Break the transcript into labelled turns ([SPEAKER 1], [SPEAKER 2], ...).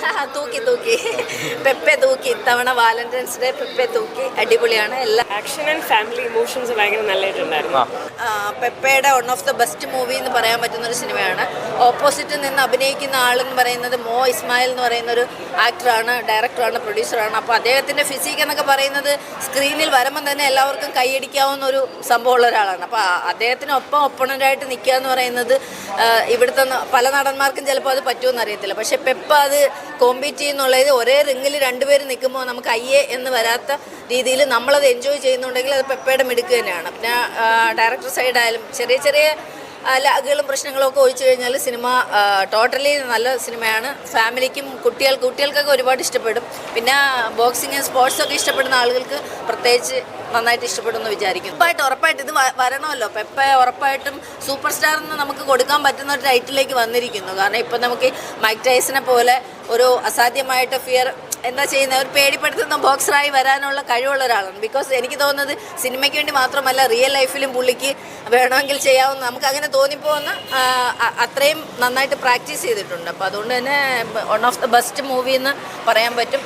[SPEAKER 1] തൂക്കി തൂക്കി. പെപ്പെ തൂക്കി. ഇത്തവണ വാലന്റൈൻസ് ഡേ പെപ്പെ തൂക്കി. അടിപൊളിയാണ്. എല്ലാ
[SPEAKER 2] ആക്ഷൻ ആൻഡ് ഫാമിലി ഇമോഷൻസ് ഭയങ്കര നല്ലതായിട്ടുണ്ടായിരുന്നു.
[SPEAKER 1] പെപ്പയുടെ one of the best movie എന്ന് പറയാൻ പറ്റുന്ന ഒരു സിനിമയാണ്. ഓപ്പോസിറ്റ് നിന്ന് അഭിനയിക്കുന്ന ആളെന്ന് പറയുന്നത് മോ ഇസ്മായിൽ എന്ന് പറയുന്ന ഒരു ആക്ടറാണ് ഡയറക്ടറാണ് പ്രൊഡ്യൂസറാണ് അപ്പോൾ അദ്ദേഹത്തിന്റെ ഫിസിക് എന്നൊക്കെ പറയുന്നത് സ്ക്രീനിൽ വരുമ്പം തന്നെ എല്ലാവർക്കും കൈയടിക്കാവുന്ന ഒരു സംഭവമുള്ള ഒരാളാണ്. അപ്പോൾ അദ്ദേഹത്തിനൊപ്പം ഒപ്പണന്റായിട്ട് നിൽക്കുക എന്ന് പറയുന്നത് ഇവിടുത്തെ പല നടന്മാർക്കും ചിലപ്പോൾ അത് പറ്റുമെന്ന് അറിയത്തില്ല. പക്ഷേ പെപ്പ അത് കോമ്പീറ്റ് ചെയ്യുന്നുള്ളത് ഒരേ റിങ്ങിൽ രണ്ടുപേരും നിൽക്കുമ്പോൾ നമുക്ക് അയ്യേ എന്ന് വരാത്ത രീതിയിൽ നമ്മളത് എൻജോയ് ചെയ്യുന്നുണ്ടെങ്കിൽ അത് പെപ്പേടം മിടുക്ക് തന്നെയാണ്. പിന്നെ ഡയറക്ടർ സൈഡായാലും ചെറിയ ചെറിയ ലാഗുകളും പ്രശ്നങ്ങളും ഒക്കെ ഒഴിച്ചു കഴിഞ്ഞാൽ സിനിമ ടോട്ടലി നല്ല സിനിമയാണ്. ഫാമിലിക്കും കുട്ടികൾ കുട്ടികൾക്കൊക്കെ ഒരുപാട് ഇഷ്ടപ്പെടും. പിന്നെ ബോക്സിങ് സ്പോർട്സ് ഒക്കെ ഇഷ്ടപ്പെടുന്ന ആളുകൾക്ക് പ്രത്യേകിച്ച് നന്നായിട്ട് ഇഷ്ടപ്പെടുമെന്ന് വിചാരിക്കും ഉറപ്പായിട്ട് ഉറപ്പായിട്ട് ഇത് വരണമല്ലോ. പെപ്പ ഉറപ്പായിട്ടും സൂപ്പർ സ്റ്റാർ എന്ന് നമുക്ക് കൊടുക്കാൻ പറ്റുന്ന ഒരു ടൈറ്റിലേക്ക് വന്നിരിക്കുന്നു. കാരണം ഇപ്പം നമുക്ക് മൈക്ക് ടൈസിനെ പോലെ ഒരു അസാധ്യമായിട്ട് ഫിയർ എന്താ ചെയ്യുന്നത്? ഒരു പേടിപ്പെടുത്തുന്ന ബോക്സറായി വരാനുള്ള കഴിവുള്ള ഒരാളാണ്. ബിക്കോസ് എനിക്ക് തോന്നുന്നത് സിനിമയ്ക്ക് വേണ്ടി മാത്രമല്ല റിയൽ ലൈഫിലും പുള്ളിക്ക് വേണമെങ്കിൽ ചെയ്യാവുന്ന നമുക്ക് അങ്ങനെ തോന്നിപ്പോകുന്ന അത്രയും നന്നായിട്ട് പ്രാക്ടീസ് ചെയ്തിട്ടുണ്ട്. അപ്പോൾ അതുകൊണ്ട് തന്നെ one of the best movie എന്ന് പറയാൻ പറ്റും.